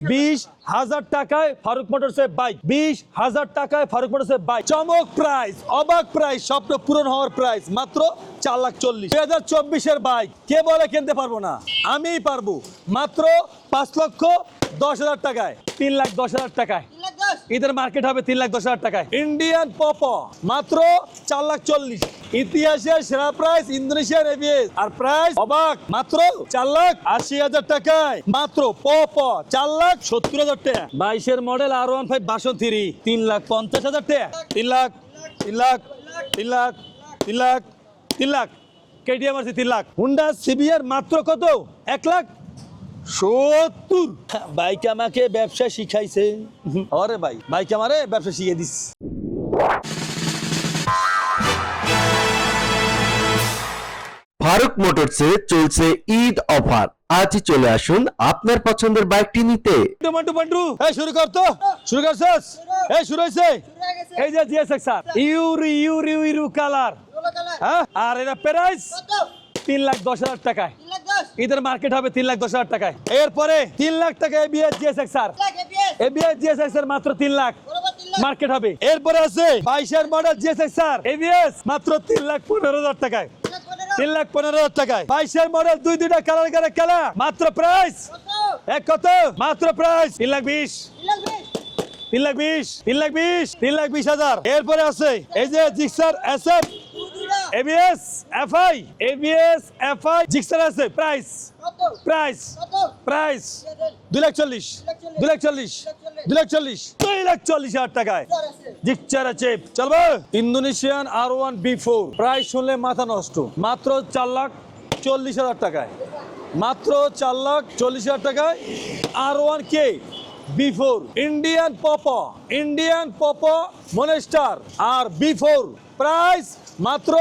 বিশ হাজার টাকায় ফারুক মোটরসের বাইক বিশ হাজার টাকায় ফারুক মোটরসের বাইক চমক প্রাইস অবাক প্রাইস স্বপ্ন পূরণ হওয়ার প্রাইস মাত্র চার লাখ চল্লিশ। দুই হাজার চব্বিশের বাইক কে বলে কিনতে পারব না? আমিই পারব। মাত্র পাঁচ লক্ষ দশ হাজার টাকায় তিন লাখ দশ হাজার টাকায়। ঈদের মার্কেট হবে তিন লাখ দশ হাজার টাকায়। ইন্ডিয়ান পপ মাত্র চার লাখ চল্লিশ। ইতিহাসের সেরা প্রাইস ইন্দোনেশিয়ান এভিএস আর প্রাইস অবাক মাত্র চার লাখ আশি হাজার টাকায়। মাত্র পপ চার লাখ সত্তর হাজার টাকা। বাইশের মডেল আর ওয়ান ফাইভ বাসন থ্রি তিন লাখ পঞ্চাশ হাজার টাকা। তিন লাখ তিন লাখ তিন লাখ তিন লাখ তিন লাখ। কেটিএম আছে তিন লাখ। হুন্ডা সিবিআর মাত্র কত? এক লাখ সত্তর। বাইক আমাকে ব্যবসা শিখাইছে। আরে ভাই বাইক আমারে ব্যবসা শিখিয়ে দিস। ফারুক মোটরসে চলছে ঈদ অফার। আজই চলে আসুন আপনার পছন্দের বাইকটি নিতে। টমাটো পান্ডু এই শুরু কর তো। শুরু করছস এই শুরু হইছে এই যে জিএসএক্স স্যার। ইউরি ইউরি ইউরি কালার। হ্যাঁ? আর এটা প্রাইস? তিন লাখ দশ হাজার টাকায় ঈদের মার্কেট হবে তিন লাখ দশ হাজার টাকায় এরপরে তিন লাখ টাকা ABS GSX sir ABS GSX এর মাত্র তিন লাখ মার্কেট হবে এরপরে আছে বাইশের মডেল জিএসএক্স স্যার এবিএস মাত্র তিন লাখ পনেরো হাজার টাকায় তিন লাখ পনেরো হাজার টাকায় বাইশের মডেল দুই দুইটা কালার করে খেলা মাত্র প্রাইস এক কত মাত্র প্রাইস তিন লাখ বিশ তিন লাখ বিশ তিন লাখ বিশ তিন লাখ বিশ হাজার এরপরে আছে এই যে Gixxer S F ABS FI ABS FI Gixxer আছে প্রাইস প্রাইস প্রাইস দুই লাখ চল্লিশ দুই লাখ চল্লিশ দুই লাখ চল্লিশ দুই লাখ চল্লিশ। হাজার টাকায়। জিক্সার আছে। চলবে? Indonesian R one B four price শুনলে মাথা নষ্ট। মাত্র চার লাখ চল্লিশ হাজার টাকায়। মাত্র চার লাখ চল্লিশ হাজার টাকায় R one K B four Indian pop Indian pop monster R B four price মাত্র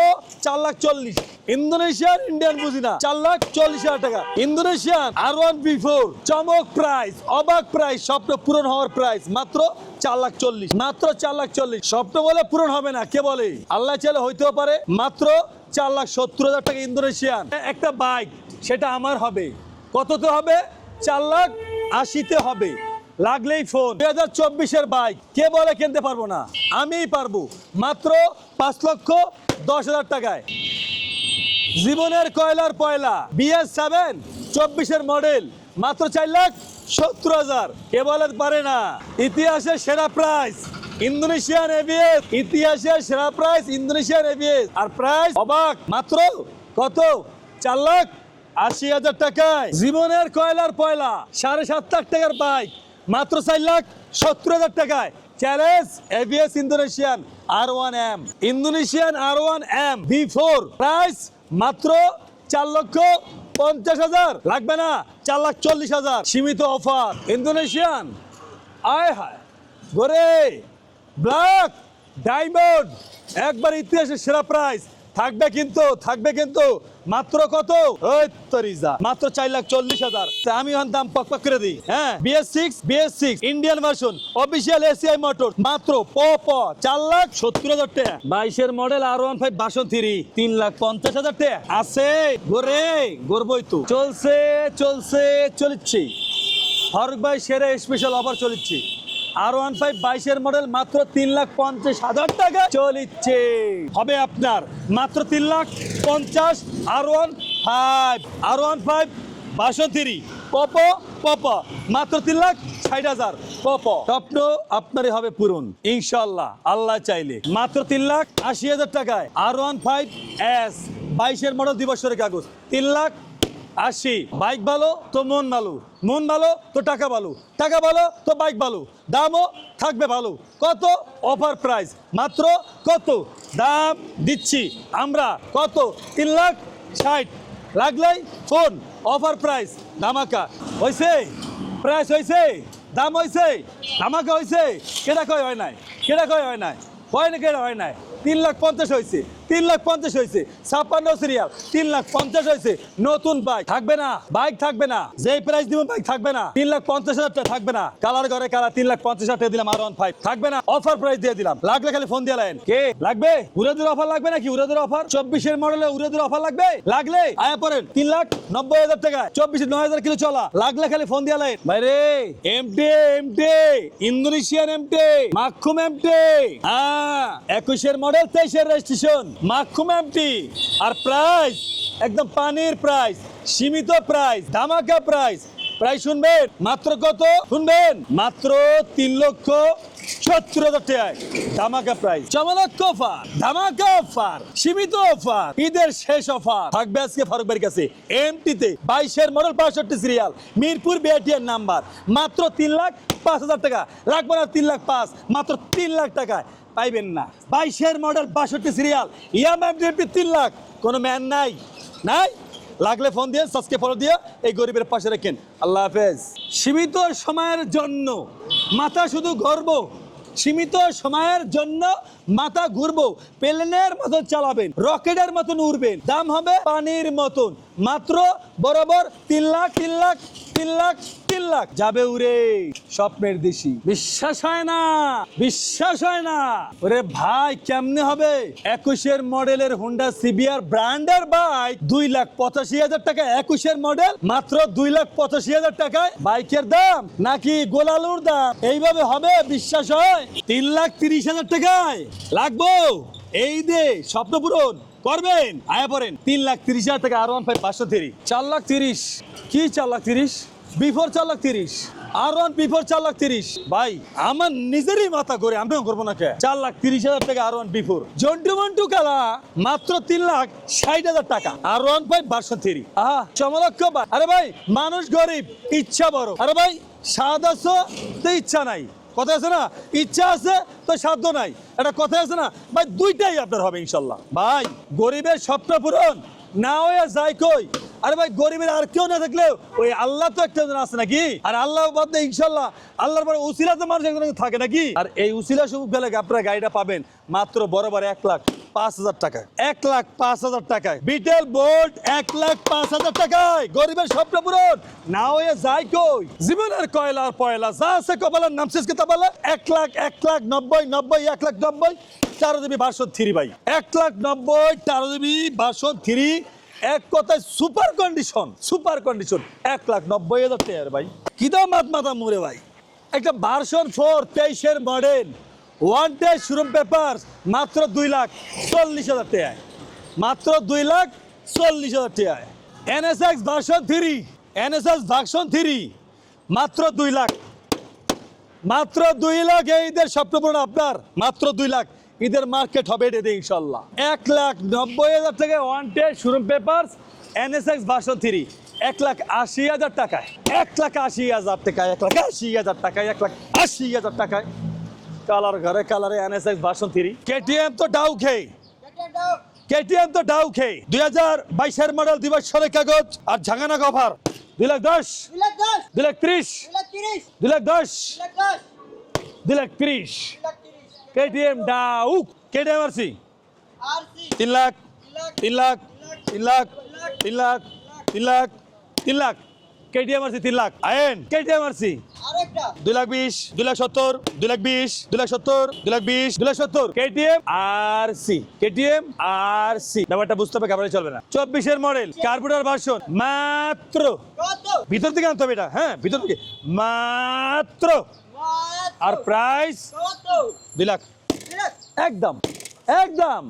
চার লাখ চল্লিশ। ইন্দোনেশিয়ান ইন্ডিয়ান বুঝি না চার লাখ চল্লিশ হাজার টাকা। Indonesian R one B four চমক প্রাইস অবাক প্রাইস স্বপ্ন পূরণ হওয়ার প্রাইস মাত্র চার লাখ চল্লিশ। মাত্র চার লাখ চল্লিশ। স্বপ্ন বলে পূরণ হবে না, কে বলে? আল্লাহ চাইলে হইতেও পারে, মাত্র চার লাখ সত্তর হাজার টাকা ইন্দোনেশিয়ান একটা বাইক সেটা আমার হবে। কততে হবে? চার লাখ আশিতে হবে। লাগলেই ফোন দুই হাজার চব্বিশের বাইক কে বলে কিনতে পারব না? আমিই পারব, মাত্র পাঁচ লক্ষ দশ হাজার টাকায়। জীবনের কয়লার পয়লা বিএস সেভেন চব্বিশের মডেল মাত্র চার লাখ সত্তর হাজার। কে বলে পারে না? ইতিহাসের সেরা প্রাইস ইন্দোনেশিয়ান এভিএস ইতিহাসের সেরা প্রাইস ইন্দোনেশিয়ান এভিএস আর প্রাইস অবাক, মাত্র কত? চার লাখ আশি হাজার টাকায়। জীবনের কয়লার পয়লা, সাড়ে সাত লাখ টাকার বাইক মাত্র চার লাখ সত্তর হাজার টাকায়। Challenge ABS Indonesian R one M Indonesian R one M B four price মাত্র চার লক্ষ পঞ্চাশ হাজার। লাগবে না, চার লাখ চল্লিশ হাজার। সীমিত অফার ইন্দোনেশিয়ান আয় হায়। গোরে ব্ল্যাক ডায়মন্ড একবার ইতিহাসের সেরা প্রাইস থাকবে কিন্তু থাকবে কিন্তু। মাত্র কত? তরিজা মাত্র চার লাখ চল্লিশ হাজার। আমি দাম পক করে দিই। হ্যাঁ BS six BS six Indian version official ACI motor মাত্র প প, চার লাখ সত্তর হাজার টাকা। বাইশের মডেল আর ওয়ান ফাইভ বাসন থ্রি তিন লাখ পঞ্চাশ হাজার টাকা। আছে গোরে গর্বই তো। চলছে চলছে চলছে ফারুক ভাই, সেরা স্পেশাল অফার চলিচ্ছে। আর ওয়ান ফাইভ বাইশের মডেল মাত্র তিন লাখ পঞ্চাশ হাজার টাকা চলিচ্ছে। হবে আপনার মাত্র তিন লাখ পঞ্চাশ R one five R one five বাষট্টি, পপ পপ, মাত্র তিন লাখ ষাট হাজার, পপ। স্বপ্ন আপনারই হবে পূরণ ইনশাল্লাহ আল্লাহ চাইলে। মাত্র তিন লাখ আশি হাজার টাকায় আর ওয়ান ফাইভ এস বাইশের মডেল দিবসের কাগজ, তিন লাখ আশি বাইক ভালো, তো মন ভালো। মন ভালো, তো টাকা ভালো। টাকা ভালো, তো বাইক ভালো। দামও থাকবে ভালো। কত? Offer price. মাত্র কত? দাম দিচ্ছি আমরা। কত? তিন লাখ ষাট। লাগলেই ফোন। Offer price. ধামাকা। হয়েছে প্রাইস হয়েছে দাম হয়েছে ধামাকা হয়েছে কেটা কয় হয় নাই? কেটা কয় হয় নাই? হয় না কেটা হয় নাই। তিন লাখ পঞ্চাশ হয়েছে। তিন লাখ পঞ্চাশ হয়েছে। ছাপ্পান্ন সিরিয়াল তিন লাখ পঞ্চাশ হয়েছে। নতুন বাইক থাকবে না। বাইক থাকবে না। যে প্রাইস দিব বাইক থাকবে না। তিন লাখ পঞ্চাশ হাজার থাকবে না। কালার ঘরে কালার তিন লাখ পঞ্চাশ হাজার দিলাম, আর ওয়ান ফাইভ থাকবে না। অফার প্রাইস দিয়ে দিলাম। লাগলে খালি ফোন দিয়ে লাইন কে? লাগবে? উড়াদের অফার লাগবে নাকি? উড়াদের অফার চব্বিশের মডেলে উড়াদের অফার লাগবে? লাগলে আয়া পড়েন। তিন লাখ নব্বই হাজার টাকা চব্বিশে নয় হাজার কিলো চলা। লাগলে খালি ফোন দিয়ে লাইন বাইরে। এমটি এমটি ইন্দোনেশিয়ান এমটি মাখুম এমটি হ্যাঁ একুশের মডেল তেইশের রেজিস্ট্রেশন মাখুম আর প্রাইস একদম পানির প্রাইস সীমিত প্রাইস ধামাকা প্রাইস প্রাইস শুনবেন, মাত্র কত? শুনবেন, মাত্র তিন লক্ষ সত্তর হাজার টাকায়। ধামাকা প্রাইস চমলক্ষ অফার ধামাকা অফার সীমিত অফার ঈদের শেষ অফার থাকবে আজকে ফারুক কাছে। এমটিতে বাইশের মডেল বাষট্টি সিরিয়াল মিরপুর বিআরটিএর নাম্বার মাত্র তিন লাখ পাঁচ হাজার টাকা। রাখব না তিন লাখ পাঁচ, মাত্র তিন লাখ টাকায়। পাইবেন না। বাইশের মডেল বাষট্টি সিরিয়াল ইয়াম এমটি তিন লাখ। কোনো ম্যান নাই। নাই? লাগলে ফোন দিয়ে সাজকে ফলো দিয়ে এই গরিবের পাশে রাখেন। আল্লাহ হাফেজ। সীমিত সময়ের জন্য, মাথা শুধু গর্ব। সীমিত সময়ের জন্য মাথা ঘুরবো, প্লেনের মতন চালাবেন, রকেটের মতন উড়বেন। দাম হবে পানির মতন। মাত্র বরাবর তিন লাখ তিন লাখ তিন লাখ তিন লাখ। যাবে উড়ে। স্বপ্নের দেশি। বিশ্বাস হয় না, বিশ্বাস হয় না। ওরে ভাই, কেমনে হবে? একুশের মডেলের হুন্ডা সিবিআর ব্র্যান্ডের বাইক দুই লাখ পঁচাশি হাজার টাকা। একুশের মডেল মাত্র দুই লাখ পঁচাশি হাজার টাকায়। বাইকের দাম নাকি গোলালুর দাম? এইভাবে হবে, বিশ্বাস হয়? তিন লাখ তিরিশ হাজার টাকায়। লাগবো? এই দে স্বপ্ন পূরণ করবেন? আয়া পড়েন। তিন লাখ তিরিশ হাজার টাকা আর ওয়ান ফাইভ পাঁচশো তিরিশ। চার লাখ তিরিশ। কি চার লাখ তিরিশ? বিফোর চার লাখ তিরিশ। আর ওয়ান বিফোর চার লাখ তিরিশ। ভাই, আমার নিজেরই মাথা করে আমিও করব না কে? চার লাখ তিরিশ হাজার টাকা আর ওয়ান বিফোর জন্টু মন্টু কালা মাত্র তিন লাখ ষাট হাজার টাকা। আর ওয়ান ফাইভ বারশো থ্রি আহা চমলক্ষ আরে ভাই, মানুষ গরিব, ইচ্ছা বড়। আরে ভাই স্বাদ তো ইচ্ছা নাই। কথা আছে না? ইচ্ছা আছে, তো সাধ্য নাই। এটা কথা আছে না? ভাই, দুইটাই আপনার হবে ইনশাল্লাহ। ভাই, গরিবের স্বপ্ন পূরণ, না হয়ে যায় কই? আরে ভাই, গরিবের আর কেউ না থাকলেও ওই আল্লাহ তো একটা আছে নাকি? আর আল্লাহ বাদ ইনশাল্লাহ আল্লাহর পরে উসিলা তো মানুষ একজন থাকে নাকি? আর এই উসিলা সবুজ গেলে আপনারা গাড়িটা পাবেন? মাত্র বরাবর এক লাখ পাঁচ হাজার টাকায়। এক লাখ পাঁচ হাজার টাকায়। বিটেল বোল্ট এক লাখ পাঁচ হাজার টাকায়। গরিবের স্বপ্ন পূরণ। না হয়ে যায় কই? জীবনের কয়লার পয়লা, যা আছে কপালের নাম শেষ কথা বলে এক লাখ এক লাখ নব্বই নব্বই, এক লাখ নব্বই, চারো দেবী বারশো থ্রি ভাই। এক লাখ নব্বই, চারো দেবী বারশো থ্রি এক কথায় সুপার কন্ডিশন সুপার কন্ডিশন। এক লাখ নব্বই হাজার টাকার ভাই। কি দাম মাত মাথা মুরে ভাই? একটা ভার্সন ফোর তেইশের model one day showroom paper মাত্র দুই লাখ চল্লিশ হাজার টাকায়। মাত্র দুই লাখ চল্লিশ হাজার টাকায়। NSX version three NSS version three মাত্র দুই লাখ। মাত্র দুই লাখ এই ঈদের স্বপ্নপূরণ আপনার, মাত্র দুই লাখ। ঈদের মার্কেট হবে এটা ইনশাল্লাহ এক লাখ নব্বই হাজার টাকা ওয়ান টে showroom paper NSX version three এক লাখ আশি হাজার টাকায়। এক লাখ আশি হাজার টাকায়, এক লাখ আশি হাজার টাকায়, এক লাখ আশি হাজার টাকায়। কালার ঘরে কালারে এনএসএক্স ভার্সন থ্রি কেটিএম তো ডাউ খেয়ে কেটিএম তো ডাউ খেয়ে দুই হাজার বাইশের মডেল দুই বছরের কাগজ আর ঝাঙ্গানা কভার দুই লাখ দশ। দুই লাখ ত্রিশ। দুই লাখ দশ। দুই লাখ ত্রিশ। কেটিএম ডাউক কেটিএম আর সি তিন লাখ তিন লাখ তিন লাখ তিন লাখ তিন লাখ তিন লাখ কেটিএম আর সি তিন লাখ আয়েন কেটিএম আর সি দুই লাখ বিশ দুই লাখ সত্তর দুই লাখ বিশ দুই লাখ সত্তর দুই লাখ বিশ দুই লাখ সত্তর। KTM R C KTM R C ব্যাপারটা বুঝতে হবে কাবারে চলবে না। চব্বিশের মডেল কার্বুটার ভার্সন মাত্র। ভিতর থেকে আনতে হবে এটা হ্যাঁ ভিতর থেকে। মাত্র। আর প্রাইস দুই লাখ একদম একদম।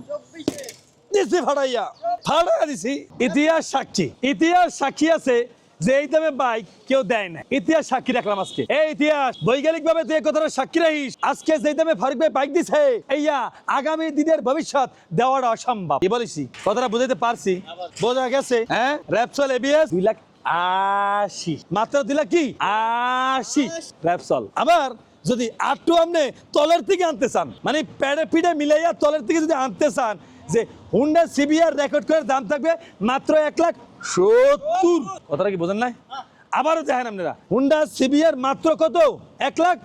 দিছি ফাড়াইয়া ফাড়াইয়া দিছি। ইতিহাস সাক্ষী ইতিহাস সাক্ষী আছে যে এই দামে বাইক কেউ দেয় না ইতিহাস সাক্ষী রাখলাম আজকে। এই ইতিহাস বৈজ্ঞানিক ভাবে তুই কথাটা সাক্ষী রাখিস। আজকে যে দামে ফারুক ভাই বাইক দিছে এইয়া আগামী দিনের ভবিষ্যৎ দেওয়াটা অসম্ভব। কি বলিসি? কথাটা বুঝাইতে পারছি। বোঝা গেছে হ্যাঁ? র্যাপসল এবিএস দুই লাখ আশি। মাত্র দুই লাখ কি? আশি। র্যাপসল আবার যদি আটটু আপনি তলের থেকে আনতে চান মানে প্যাডে পিঠে মিলাইয়া তলের থেকে যদি আনতে চান, যে হুন্ডা সিবিআর রেকর্ড করে দাম থাকবে মাত্র এক লাখ সত্তর। কথাটা কি বোঝেন নাই? আবারও দেখেন আপনারা হুন্ডা সিবিআর মাত্র কত? এক লাখ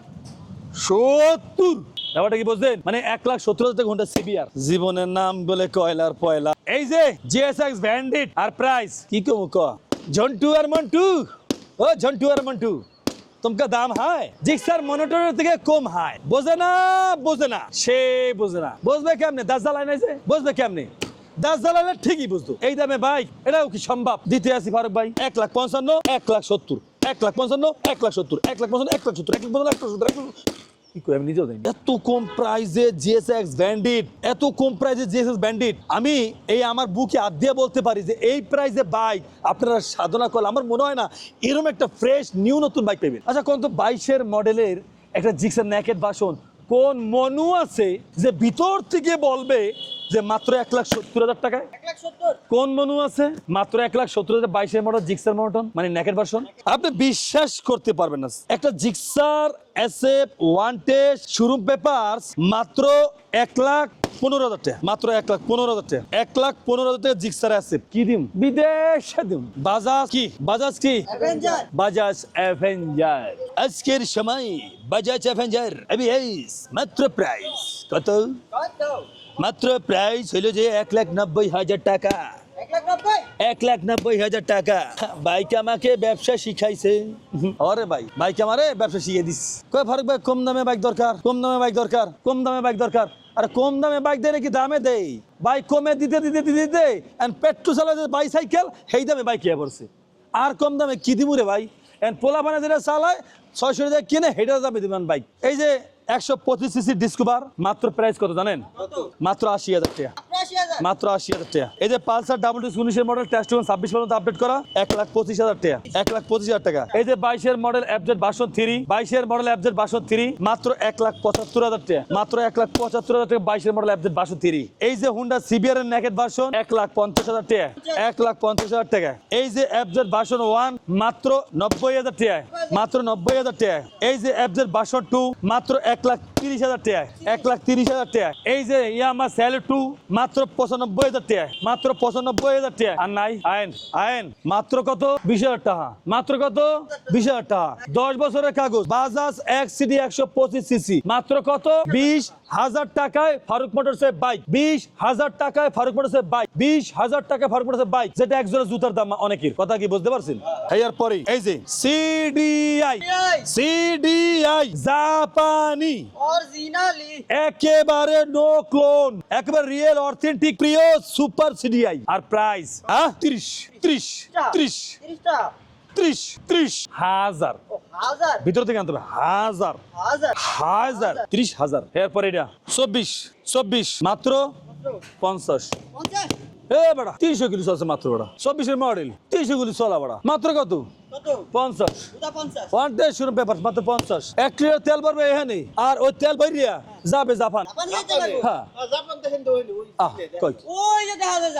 সত্তর। ব্যাপারটা কি বুঝলেন? মানে এক লাখ সত্তর হাজার ঘণ্টা সিবিআর জীবনের নাম বলে কয়লার পয়লা। এই যে জিএসএক্স ব্যান্ডিট আর প্রাইস কি কম ক? ঝন্টু আর মন্টু। ও ঝন্টু আর মন্টু। तुमका দাম হায় জিক্সার মনিটরের থেকে কম হায় বোঝে না বোঝে না সে বোঝে না বুঝবে কেমনে দাস জ্বালায় নাই যে বুঝবে কেমনে দাস জ্বালালে ঠিকই বুঝতো এই দামে বাইক এটাও কি সম্ভব দিতে আসি ফারুক ভাই এক লাখ পঞ্চান্ন এক লাখ সত্তর এক লাখ পঞ্চান্ন এক লাখ সত্তর এক লাখ পঞ্চান্ন এক লাখ সত্তর এক লাখ পঞ্চান্ন এক লাখ সত্তর এক লাখ কি করে? আমি নিজেও জানি এত কম প্রাইজে জিএসএক্স ব্যান্ডিট এত কম প্রাইজে জিএসএক্স ব্যান্ডিট আমি এই আমার বুকে হাত দিয়ে বলতে পারি যে, এই প্রাইজে বাইক আপনারা সাধনা করলে আমার মনে হয় না এরকম একটা ফ্রেশ নিউ নতুন বাইক পাবেন আচ্ছা কোন তো বাইশের মডেলের একটা জিক্সার ন্যাকেট বাসন কোন মনু আছে যে ভিতর থেকে বলবে যে মাত্র এক লাখ সত্তর হাজার টাকায়? কোন মনু আছে মাত্র এক লাখ সত্তর হাজার বাইশের মডেল জিক্সার মটন মানে নেকের ভার্সন? আপনি বিশ্বাস করতে পারবেন না একটা Gixxer SF one test showroom papers মাত্র এক লাখ পনেরো হাজার টাকা। মাত্র এক লাখ পনেরো হাজার টাকা। এক লাখ পনেরো হাজার টাকা জিক্সার এসএফ কি দিম? বিদেশে দিম। বাজাজ কি? বাজাজ কি? বাজাজ অ্যাভেঞ্জার। আজকের সময় বাজাজ অ্যাভেঞ্জার এবি মাত্র প্রাইস কত? মাত্র প্রাইস হলো যে এক লাখ নব্বই হাজার টাকা। এক লাখ নব্বই হাজার টাকা। বাইক আমাকে ব্যবসা শিখাইছে। আরে ভাই বাইক আমারে ব্যবসা শিখিয়ে দিস। কয় ফারুক ভাই কম দামে বাইক দরকার? কম দামে বাইক দরকার? কম দামে বাইক দরকার? আর কম দামে বাইক দেয় নাকি দামে দেই বাইক কমে দিতে দিতে দিতে দিতে এন্ড পেট্রোল চালা বাইসাইকেল সেই দামে বাইক ইয়ে পড়ছে। আর কম দামে কি দিমু রে ভাই? এন্ড পোলা পানা যেটা চালায়, ছয়শো টাকা কিনে সেইটা দামে দিবেন বাইক এই যে একশো পঁচিশ সিসি ডিসকভার মাত্র প্রাইস কত জানেন? মাত্র আশি হাজার টাকা। মাত্র আশি হাজার টাকা। এই যে পালসার ডাবল টু উনিশের মডেল টেস্ট ছাব্বিশ পর্যন্ত আপডেট করা এক লাখ পঁচিশ হাজার টাকা। এক লাখ পঁচিশ হাজার টাকা। এই যে বাইশের মডেল অ্যাপজেট বাসন থ্রি বাইশের মডেল অ্যাপজেট বাসন থ্রি মাত্র এক লাখ পঁচাত্তর হাজার টাকা। মাত্র এক লাখ পঁচাত্তর হাজার টাকা বাইশের মডেল অ্যাপজেট বাসন থ্রি এই যে হুন্ডা সিবিআর এর নেকেট বাসন এক লাখ পঞ্চাশ হাজার টাকা। এক লাখ পঞ্চাশ হাজার টাকা। এই যে অ্যাপজেট ভার্সন ওয়ান মাত্র নব্বই হাজার টাকা। মাত্র নব্বই হাজার টাকা। এই যে অ্যাপজেট ভার্সন টু মাত্র এক লাখ তিরিশ হাজার টাকা এক লাখ তিরিশ হাজার টাকা এই যে ইয়ামা স্যালো টু মাত্র পঁচানব্বই হাজার টাকা মাত্র পঁচানব্বই হাজার টাকা আর নাই আইন আইন মাত্র কত? বিশ হাজার টাকা মাত্র কত? বিশ হাজার টাকা। দশ বছরের কাগজ বাজাজ এক সিডি একশো পঁচিশ সিসি মাত্র কত? বিশ হাজার টাকায় ফারুক মোটরসের বাইক বিশ হাজার টাকায় ফারুক মোটরসের বাইক বিশ হাজার টাকায় ফারুক মোটরসের বাইক যেটা জুতার দাম অনেকের। কথা কি বুঝতে পারছেন? এর পরে এই যে সিডিআই সিডিআই জাপানি অরিজিনালি। একেবারে নো ক্লোন একেবারে রিয়েল অথেন্টিক প্রিয় সুপার সিডিআই আর প্রাইস হ্যাঁ ত্রিশ ত্রিশ ত্রিশ 30 টাকা ত্রিশ ত্রিশ হাজার। ও ভিতর থেকে আনতে হবে হাজার। হাজার। হাজার ত্রিশ হাজার। এরপরে এটা চব্বিশ চব্বিশ মাত্র পঞ্চাশ। পঞ্চাশ। এ বেড়া তিনশো কিলো চলছে মাত্র বেড়া। চব্বিশের মডেল তিনশো কিলো চলা বেড়া। মাত্র কত? পঞ্চাশ। ওয়ান ডে শুরু মাত্র পঞ্চাশ। এক লিটার তেল ভরবে এখানে আর ওই তেল ভরিয়া যাবে জাপান। পারব হ্যাঁ। জাপান দেখেন তো হইল ওই আহ কই? ওই যে দেখা যায়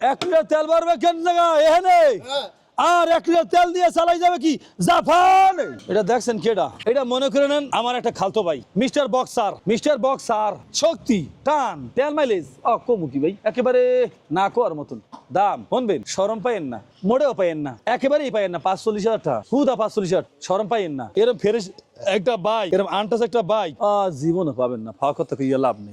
এক লিটার তেল ভরবে কেন জায়গা এখানে? হ্যাঁ। আর এক লিটার তেল দিয়ে চালাই যাবে কি? জাপান! এটা দেখছেন কেডা? এটা মনে করে নেন, আমার একটা খালতো ভাই। Mister boxer mister boxer. শক্তি, টান, তেল মাইলেজ। ও কমু কি ভাই? একেবারে না কোয়ার মতন। দাম, শুনবেন, সরম পাইয়েন না। মোড়েও পাইয়েন না। একেবারেই পাইয়েন না পাঁচ চল্লিশ হাজার টাকা। হুদা পাঁচ চল্লিশ হাজার, সরম পাইয়েন না। এরম ফেরেস একটা বাইক এরম আনটাস একটা বাইক আ, জীবনও পাবেন না ফাঁকা কথা কইয়া লাভ নেই।